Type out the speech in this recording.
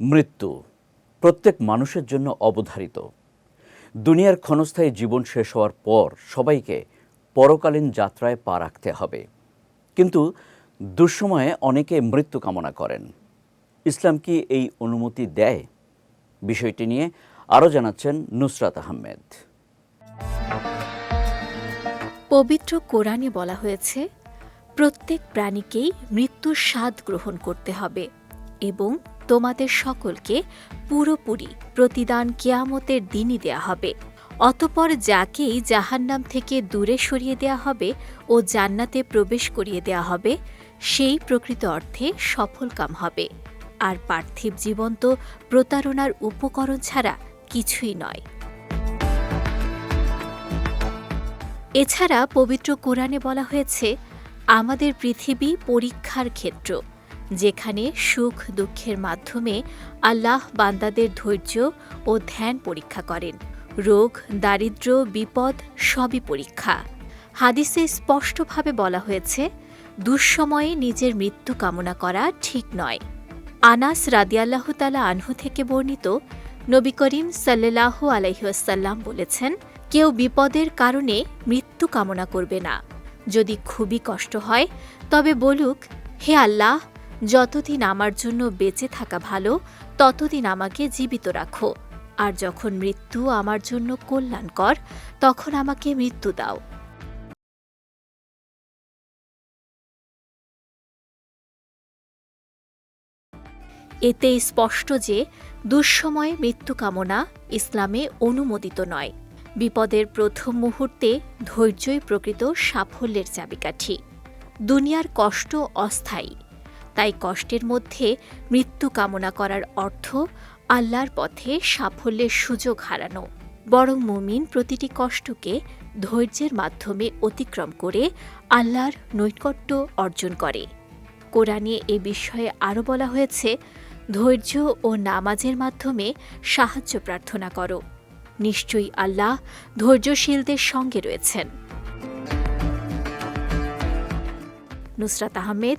মৃত্যু প্রত্যেক মানুষের জন্য অবধারিত। দুনিয়ার ক্ষণস্থায়ী জীবন শেষ হওয়ার পর সবাইকে পরকালীন যাত্রায় পা রাখতে হবে। কিন্তু দুঃসময়ে অনেকে মৃত্যু কামনা করেন। ইসলাম কি এই অনুমতি দেয়? বিষয়টি নিয়ে আরও জানাচ্ছেন নুসরাত আহমেদ। পবিত্র কোরআনে বলা হয়েছে, প্রত্যেক প্রাণীকেই মৃত্যুর স্বাদ গ্রহণ করতে হবে এবং তোমাদের সকলকে পুরোপুরি প্রতিদান কেয়ামতের দিনই দেয়া হবে। অতপর যাকেই জাহান্নাম থেকে দূরে সরিয়ে দেয়া হবে ও জান্নাতে প্রবেশ করিয়ে দেয়া হবে, সেই প্রকৃত অর্থে সফলকাম হবে। আর পার্থিব জীবন তো প্রতারণার উপকরণ ছাড়া কিছুই নয়। এছাড়া পবিত্র কোরআনে বলা হয়েছে, আমাদের পৃথিবী পরীক্ষার ক্ষেত্র। যেখানে সুখ দুঃখের মাধ্যমে আল্লাহ বান্দাদের ধৈর্য ও ধ্যান পরীক্ষা করেন। রোগ দারিদ্র বিপদ সবই পরীক্ষা। হাদিসে স্পষ্টভাবে বলা হয়েছে, দুঃসময়ে নিজের মৃত্যু কামনা করা ঠিক নয়। আনাস রাদিয়াল্লাহ তালা আনহু থেকে বর্ণিত নবী করিম সাল্লাহ আলহিহাসাল্লাম বলেছেন, কেউ বিপদের কারণে মৃত্যু কামনা করবে না। যদি খুবই কষ্ট হয়, তবে বলুক, হে আল্লাহ যতদিন আমার জন্য বেঁচে থাকা ভালো, ততদিন আমাকে জীবিত রাখো। আর যখন মৃত্যু আমার জন্য কল্যাণকর, তখন আমাকে মৃত্যু দাও। এতে স্পষ্ট যে, দুঃসময়ে মৃত্যু কামনা ইসলামে অনুমোদিত নয়। বিপদের প্রথম মুহূর্তে ধৈর্যই প্রকৃত সাফল্যের চাবিকাঠি। দুনিয়ার কষ্ট অস্থায়ী। তাই কষ্টের মধ্যে মৃত্যু কামনা করার অর্থ আল্লাহর পথে সাফল্যের সুযোগ হারানো। বরং মুমিন প্রতিটি কষ্টকে ধৈর্যের মাধ্যমে অতিক্রম করে আল্লাহর নৈকট্য অর্জন করে। কোরআনে এ বিষয়ে আরও বলা হয়েছে, ধৈর্য ও নামাজের মাধ্যমে সাহায্য প্রার্থনা করো। নিশ্চয়ই আল্লাহ ধৈর্যশীলদের সঙ্গে রয়েছেন। Nusrat Ahmed